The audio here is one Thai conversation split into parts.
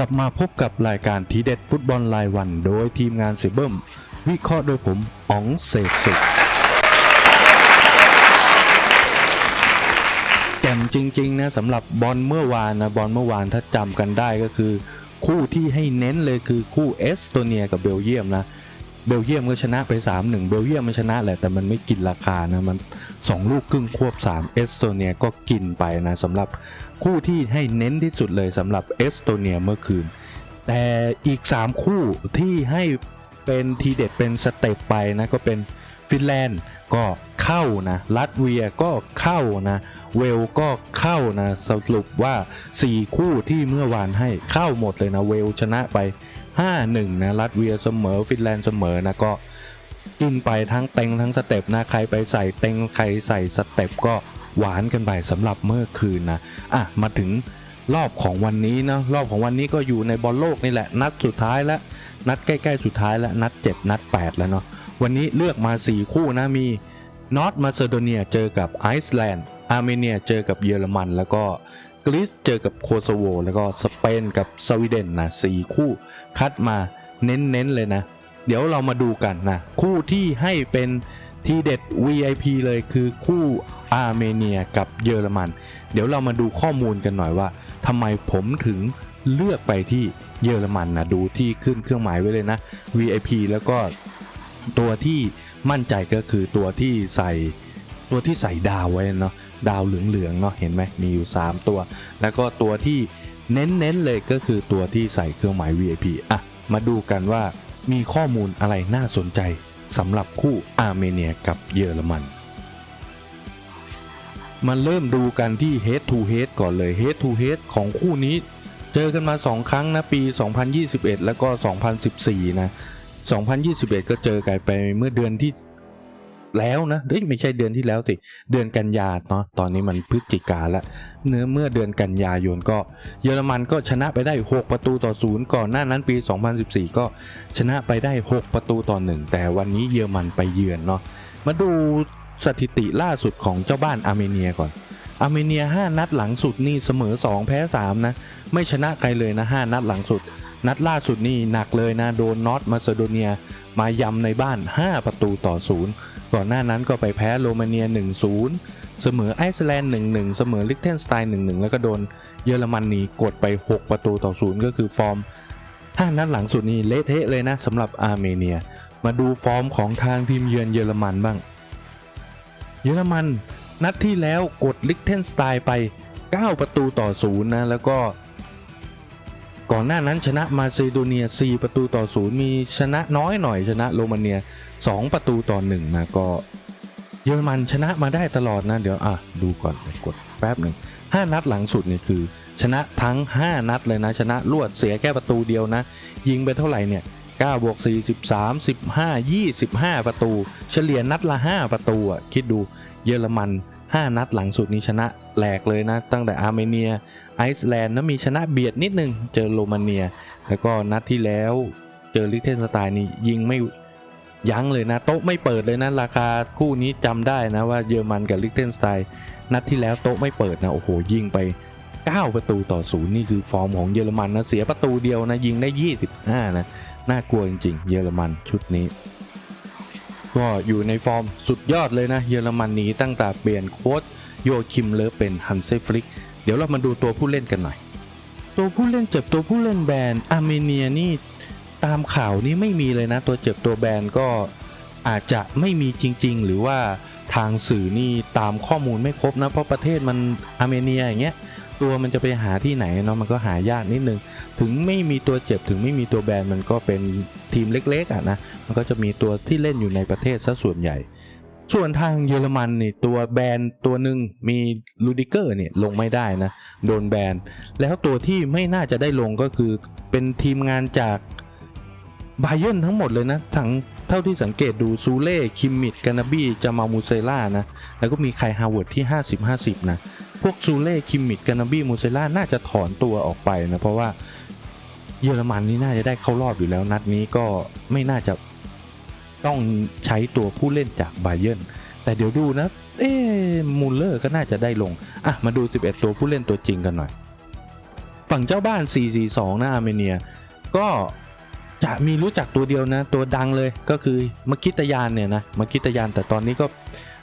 กลับมาพบกับรายการทีเด็ดฟุตบอลรายวัน โดยทีมงานเซเบิมวิเคราะห์โดยผมอ๋องเสกสุขแจ่มจริง ๆ นะสำหรับบอลเมื่อวานนะบอลเมื่อวานถ้าจำกันได้ก็คือ คู่ที่ให้เน้นเลยคือคู่เอสโตเนียกับเบลเยียมนะ เบลเยียมก็ชนะไป 3-1 เบลเยียมมันชนะแหละแต่มันไม่กินราคานะมัน 2 ลูกครึ่งควบ 3 เอสโตเนียก็กินไปนะสำหรับคู่ที่ให้เน้นที่สุดเลยสำหรับเอสโตเนียเมื่อคืน แต่อีก 3 คู่ที่ให้เป็นทีเด็ดเป็นสเต็ปไปนะก็เป็นฟินแลนด์ก็เข้านะลัตเวียก็เข้านะเวลก็เข้านะสรุปว่า 4 คู่ที่เมื่อวานให้เข้าหมดเลยนะเวลชนะไป 5-1นะลัตเวียเสมอฟินแลนด์เสมอนะก็กินไปทั้งเต็งทั้งสเต็ปนะใครไปใส่เต็งใครใส่สเต็ปก็หวานกันไปสำหรับเมื่อคืนนะอะมาถึงรอบของวันนี้นะรอบของวันนี้ก็อยู่ในบอลโลกนี่แหละ นัดสุดท้ายแล้วนัดใกล้ๆสุดท้ายแล้วนัด 7 นัด 8 แล้วเนาะวันนี้เลือกมา 4 คู่นะมีนอร์ทมาซิโดเนียเจอกับไอซ์แลนด์อาร์เมเนียเจอกับเยอรมัน แล้วก็ กรีซเจอกับโคโซโว แล้วก็สเปนกับสวีเดนนะสี่คู่คัดมาเน้นๆเลยนะ เดี๋ยวเรามาดูกันนะคู่ที่ให้เป็นทีเด็ด VIP เลยคือคู่อาร์เมเนียกับเยอรมัน เดี๋ยวเรามาดูข้อมูลกันหน่อยว่าทำไมผมถึงเลือกไปที่เยอรมันนะดูที่ขึ้นเครื่องหมายไว้เลยนะ VIP แล้วก็ตัวที่มั่นใจก็คือตัวที่ใส่ตัวที่ใส่ดาวไว้เนาะ ดาวเหลืองๆเนาะเห็นไหมมีอยู่ 3 ตัว แล้วก็ตัวที่เน้นๆเลยก็คือตัวที่ใส่เครื่องหมาย VIP อะ มาดูกันว่ามีข้อมูลอะไรน่าสนใจสำหรับคู่อาร์เมเนียกับเยอรมัน มาเริ่มดูกันที่ Head to Head ก่อนเลย Head to Head ของคู่นี้ เจอกันมา 2 ครั้งนะ ปี 2021 แล้วก็ 2014 นะ 2021 ก็เจอกันไปเมื่อเดือนที่ แล้วนะเฮ้ยไม่ใช่เดือนที่แล้วสิเดือนกันยาเนาะตอนนี้มันพฤศจิกาแล้วเนื้อเมื่อเดือนกันยายนก็เยอรมันก็ชนะไปได้ 6 ประตูต่อศูนย์ก่อนหน้านั้นปี 2014 ก็ชนะไปได้ 6 ประตูต่อหนึ่งแต่วันนี้เยอรมันไปเยือนเนาะมาดูสถิติล่าสุดของเจ้าบ้านอาร์เมเนียก่อนอาร์เมเนีย 5 นัดหลังสุดนี่เสมอ 2 แพ้ 3 นะ ไม่ชนะใครเลยนะ 5 นัดหลังสุด นัดล่าสุดนี่หนักเลยนะ โดนนอตมาซิโดเนีย มายำในบ้าน 5 ประตูต่อศูนย์ ก่อนหน้านั้นก็ไปแพ้โรมาเนีย 1-0 เสมอไอซ์แลนด์ 1-1 เสมอลิกเทนสไตน์ 1-1 แล้วก็โดนเยอรมนนีกดไป 6 ประตูต่อศูนย์ก็คือฟอร์ม5นัดหลังสุดนี่เละเทะเลยนะสำหรับอาร์เมเนีย มาดูฟอร์มของทางทีมเยือนเยอรมันบ้าง เยอรมันนัดที่แล้วกดลิกเทนสไตน์ไป 9 ประตูต่อศูนย์นะแล้วก็ ก่อนหน้านั้นชนะมาซิโดเนีย 4 ประตูต่อศูนย์มีชนะน้อยหน่อยชนะโรมาเนีย 2 ประตูต่อ1นะก็ เยอรมันชนะมาได้ตลอดนะ เดี๋ยวอะดูก่อนกดแป๊บหนึ่ง5นัดหลังสุดนี่คือ ชนะทั้ง 5 นัดเลยนะ ชนะรวดเสียแค่ประตูเดียวนะ ยิงไปเท่าไหร่เนี่ย9บวก4 13 15 25 ประตู เฉลี่ยนัดละ 5 ประตูอะคิดดูเยอรมัน 5 นัดหลังสุดนี้ชนะแหลกเลยนะ ตั้งแต่อาร์เมเนีย ไอซ์แลนด์นะมีชนะเบียดนิดนึง เจอโรมาเนีย แล้วก็นัดที่แล้วเจอลิเทนสไตน์นี่ยิงไม่ยั้งเลยนะ โต๊ะไม่เปิดเลยนะ ราคาคู่นี้จำได้นะว่าเยอรมันกับลิเทนสไตน์นัดที่แล้วโต๊ะไม่เปิดนะโอ้โหยิงไป 9 ประตูต่อศูนย์นี่คือฟอร์มของเยอรมันนะเสียประตูเดียวนะยิงได้ 25นะน่ากลัวจริงๆ เยอรมันชุดนี้ ก็อยู่ในฟอร์มสุดยอดเลยนะเยอรมันนี้ตั้งแต่เปลี่ยนโค้ชโยคิมเลฟเป็นฮันเซฟลิก เดี๋ยวเรามาดูตัวผู้เล่นกันหน่อย ตัวผู้เล่นเจ็บตัวผู้เล่นแบนอาร์เมเนียนี่ตามข่าวนี้ไม่มีเลยนะ ตัวเจ็บตัวแบนก็อาจจะไม่มีจริง ๆ หรือว่าทางสื่อนี่ตามข้อมูลไม่ครบนะ เพราะประเทศมันอาร์เมเนียอย่างเงี้ย ตัวมันจะไปหาที่ไหนเนาะมันก็หายากนิดนึง ถึงไม่มีตัวเจ็บถึงไม่มีตัวแบนมันก็เป็นทีมเล็กๆอะนะมันก็จะมีตัวที่เล่นอยู่ในประเทศซะส่วนใหญ่ ส่วนทางเยอรมันนี่ตัวแบนตัวหนึ่งมีลูดิเกอร์เนี่ยลงไม่ได้นะโดนแบนแล้วตัวที่ไม่น่าจะได้ลงก็คือเป็นทีมงานจากบาเย r n ทั้งหมดเลยนะทั้ง เท่าที่สังเกตดูซูเล่คิมมิดกานาบี้จามามูเซล่านะ แล้วก็มีไคฮาวเวิร์ดที่ 50-50 นะ พวกซูเล่คิมมิดกานาบี้มูเซล่าน่าจะถอนตัวออกไปนะ เพราะว่าเยอรมันนี่น่าจะได้เข้ารอบอยู่แล้วนัดนี้ก็ไม่น่าจะต้องใช้ตัวผู้เล่นจากบาเย r n แต่เดี๋ยวดูนะ เอ๊มูลเลอร์ก็น่าจะได้ลง อะ มาดู 11 ตัวผู้เล่นตัวจริงกันหน่อย ฝั่งเจ้าบ้าน 442นะอาร์เมเนีย ก็ จะมีรู้จักตัวเดียวนะ ตัวดังเลยก็คือมคิตยานเนี่ยนะมคิตยานแต่ตอนนี้ก็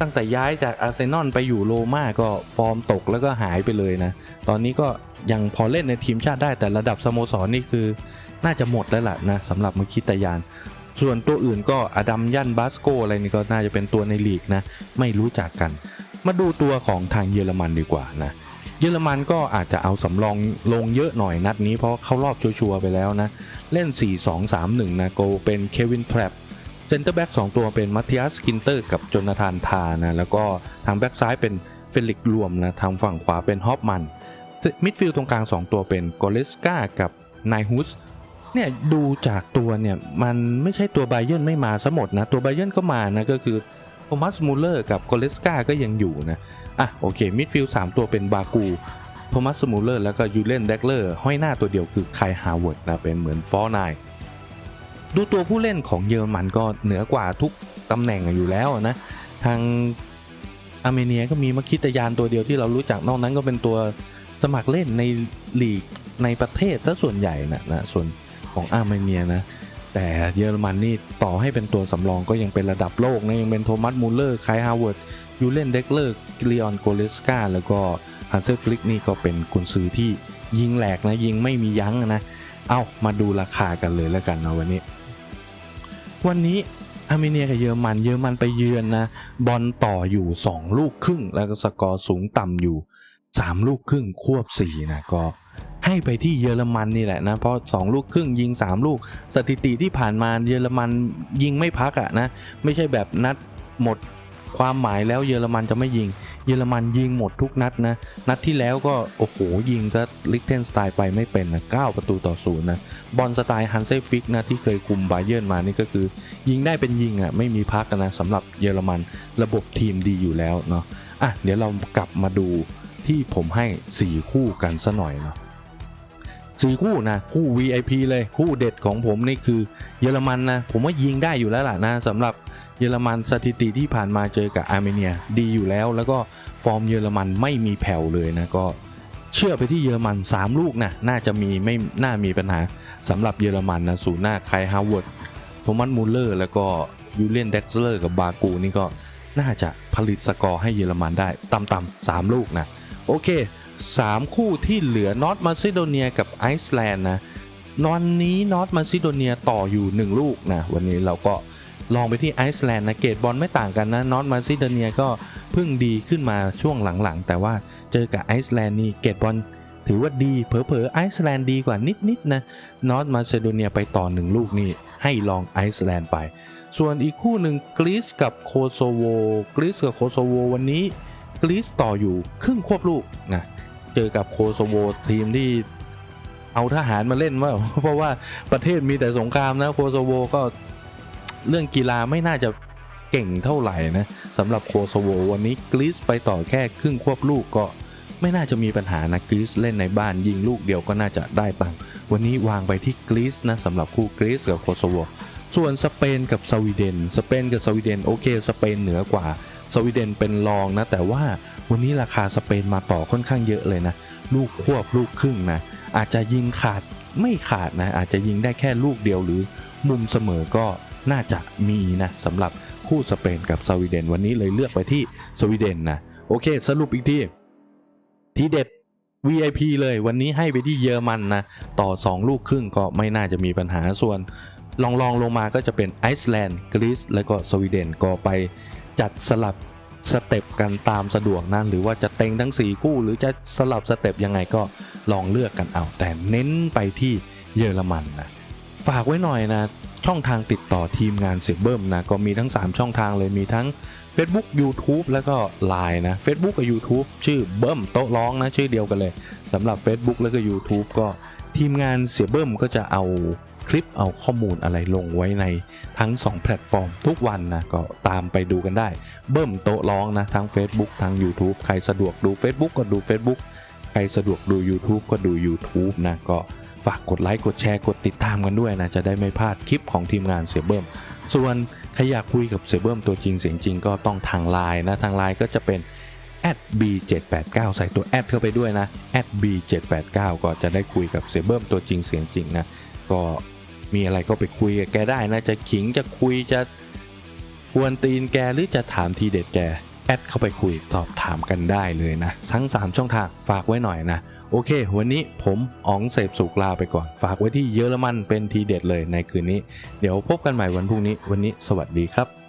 ตั้งแต่ย้ายจากอาร์เซนอลไปอยู่โรม่าก็ฟอร์มตกแล้วก็หายไปเลยนะ ตอนนี้ก็ยังพอเล่นในทีมชาติได้แต่ระดับสโมสรนี่คือน่าจะหมดแล้วล่ะนะสำหรับมคิตยาน ส่วนตัวอื่นก็อดัมยันบาสโกอะไรนี่ก็น่าจะเป็นตัวในลีกนะ ไม่รู้จักกัน มาดูตัวของทางเยอรมันดีกว่านะเเยอรมันก็อาจจะเอาสำรองลงเยอะหน่อยนัดนี้เพราะเข้ารอบชัวร์ไปแล้วนะ เล่น 4-2-3-1 นะโกเป็นเควินแทรปเซนเตอร์แบ็ก2ตัวเป็นมัต t ิ a สกินเตอร์กับโจนาธานทานะแล้วก็ทางแบ็กซ้ายเป็นเฟลิกรวมนะทางฝั่งขวาเป็นฮอปมันมิดฟิลด์ตรงกลาง 2 ตัวเป็นโกเลสกากับไนฮุสเนี่ยดูจากตัวเนี่ยมันไม่ใช่ตัวไบเยนไม่มาซะหมดนะ ตัวไบเยนก็มานะก็คือโทมัสมูเลอร์กับโกเลสกาก็ยังอยู่นะ อะโอเคมิดฟิลด์3ตัวเป็นบากูโทมัสมูเลอร์แล้วก็ยูเลนเดกเลอร์ห้อยหน้าตัวเดียวคือไคฮาวเวิร์ดนะเป็นเหมือนฟอร์นายดูตัวผู้เล่นของเยอรมันก็เหนือกว่าทุกตำแหน่งอยู่แล้วนะทางอาร์เมเนียก็มีมักคิตยานตัวเดียวที่เรารู้จักนอกนั้นก็เป็นตัวสมัครเล่นในลีกในประเทศซะส่วนใหญ่นะนะส่วนของอาร์เมเนียนะแต่เยอรมันนี่ต่อให้เป็นตัวสำรองก็ยังเป็นระดับโลกนะยังเป็นโทมัสมูลเลอร์ไคฮาวเวิร์ด ยูเลนเด็กเลอร์ลีออนโกเลสกาแล้วก็ฮันเซอร์ฟลิกนี่ก็เป็นกุนซือที่ยิงแหลกนะยิงไม่มียั้งนะ เอามาดูราคากันเลยแล้วกันนะวันนี้ วันนี้อาร์เมเนียกับเยอรมันเยอรมันไปเยือนนะบอลต่ออยู่ 2 ลูกครึ่ง แล้วก็สกอร์สูงต่ำอยู่ 3 ลูกครึ่งควบ4นะก็ให้ไปที่เยอรมันนี่แหละนะเพราะ 2 ลูกครึ่งยิง 3 ลูก สถิติที่ผ่านมาเยอรมันยิงไม่พักอะนะไม่ใช่แบบนัดหมด ความหมายแล้วเยอรมันจะไม่ยิง เยอรมันยิงหมดทุกนัดนะ นัดที่แล้วก็ โอ้โห ยิงซะลิกเทนสไตล์ไปไม่เป็นนะ9ประตูต่อศูนย์นะ บอลสไตล์ฮันเซฟิกนะ ที่เคยคุมบาเยิร์นมานี่ก็คือ ยิงได้เป็นยิงอะไม่มีพักนะสำหรับเยอรมันระบบทีมดีอยู่แล้วเนาะอะเดี๋ยวเรากลับมาดูที่ผมให้ 4 คู่กันซะหน่อยเนาะสี่คู่นะคู่ VIP เลยคู่เด็ดของผมนี่คือเยอรมันนะผมว่ายิงได้อยู่แล้วล่ะนะสำหรับ เยอรมันสถิติที่ผ่านมาเจอกับอาร์เมเนียดีอยู่แล้ว แล้วก็ฟอร์มเยอรมันไม่มีแผ่วเลยนะก็เชื่อไปที่เยอรมัน 3 ลูกนะน่าจะมีไม่น่ามีปัญหาสำหรับเยอรมันนะศูนย์หน้าไคฮาวเวิร์ดโทมัสมูลเลอร์ แล้วก็ยูเลียนเด็กเลอร์กับบากูนี่ก็น่าจะผลิตสกอร์ให้เยอรมันได้ต่ำๆสามลูกนะโอเค 3 คู่ที่เหลือนอตมาซิโดเนียกับไอซ์แลนด์นะนอนนี้นอตมาซิโดเนียต่ออยู่ 1 ลูกนะวันนี้เราก็ ลองไปที่ไอซ์แลนด์นะเกตบอลไม่ต่างกันนะนอตมาซิเดเนียก็เพิ่งดีขึ้นมาช่วงหลังๆ แต่ว่าเจอกับไอซ์แลนด์นี่เกตบอลถือว่าดีเผลอๆไอซ์แลนด์ดีกว่านิดๆนะนอตมาซิโดเนียไปต่อหนึ่งลูกนี่ให้ลองไอซ์แลนด์ไป ส่วนอีกคู่หนึ่งกรีซกับโคโซโวกรีซกับโคโซโววันนี้กรีซต่ออยู่ครึ่งควบลูกนะเจอกับโคโซโวทีมที่เอาทหารมาเล่นว่าเพราะว่าประเทศมีแต่สงครามนะโคโซโวก็ เรื่องกีฬาไม่น่าจะเก่งเท่าไหร่นะสำหรับโคโซโววันนี้กรีซไปต่อแค่ครึ่งควบลูกก็ไม่น่าจะมีปัญหานะกรีซเล่นในบ้านยิงลูกเดียวก็น่าจะได้ตังค์วันนี้วางไปที่กรีซนะสำหรับคู่กรีซกับโคโซโวส่วนสเปนกับสวีเดน สเปนกับสวีเดนโอเคสเปนเหนือกว่า สวีเดนเป็นรองนะ แต่ว่าวันนี้ราคาสเปนมาต่อค่อนข้างเยอะเลยนะ ลูกควบลูกครึ่งนะ อาจจะยิงขาดไม่ขาดนะ อาจจะยิงได้แค่ลูกเดียวหรือมุมเสมอก็ น่าจะมีนะสำหรับคู่สเปนกับสวีเดน วันนี้เลยเลือกไปที่สวีเดนนะโอเค สรุปอีกทีทีเด็ด VIP เลยวันนี้ให้ไปที่เยอรมันนะต่อ 2 ลูกครึ่งก็ไม่น่าจะมีปัญหาส่วนลองลองลงมาก็จะเป็นไอซ์แลนด์กรีซแล้วก็สวีเดนก็ไปจัดสลับสเต็ปกันตามสะดวกนั่นหรือว่าจะเต็งทั้ง 4 คู่ หรือจะสลับสเต็ปยังไงก็ลองเลือกกันเอา แต่เน้นไปที่เยอรมันนะฝากไว้หน่อยนะ ช่องทางติดต่อทีมงานเสียเบิ้มนะ ก็มีทั้ง 3 ช่องทางเลยมีทั้ง Facebook YouTube แล้วก็ Line นะ Facebook กับ YouTube ชื่อเบิ้มโต๊ะร้องนะชื่อเดียวกันเลยสำหรับ Facebook แล้วก็ YouTube ก็ทีมงานเสียเบิ้มก็จะเอาคลิปเอาข้อมูลอะไรลงไว้ในทั้ง 2 แพลตฟอร์มทุกวันนะ ก็ตามไปดูกันได้ เบิ้มโต๊ะร้องนะ ทั้ง Facebook ทั้ง YouTube ใครสะดวกดู Facebook ก็ดู Facebook ใครสะดวกดู YouTube ก็ดู YouTube นะ ก็ ฝากกดไลค์กดแชร์กดติดตามกันด้วยนะ จะได้ไม่พลาดคลิปของทีมงานเสียเบิ้ม ส่วนใครอยากคุยกับเสียเบิ้มตัวจริงเสียงจริงก็ต้องทางไลน์นะ ทางไลน์ก็จะเป็น b789 ใส่ตัวแอดเข้าไปด้วยนะ b789 ก็จะได้คุยกับเซเบิร์มตัวจริงเสียงจริงนะ ก็มีอะไรก็ไปคุยกับแกได้นะ จะขิงจะคุยจะกวนตีนแกหรือจะถามทีเด็ดแกแอดเข้าไปคุยสอบถามกันได้เลยนะ ทั้ง 3 ช่องทางฝากไว้หน่อยนะ โอเค วันนี้ผมอ๋องเสพสุกลาไปก่อน ฝากไว้ที่เยอรมันเป็นทีเด็ดเลยในคืนนี้ เดี๋ยวพบกันใหม่วันพรุ่งนี้ วันนี้สวัสดีครับ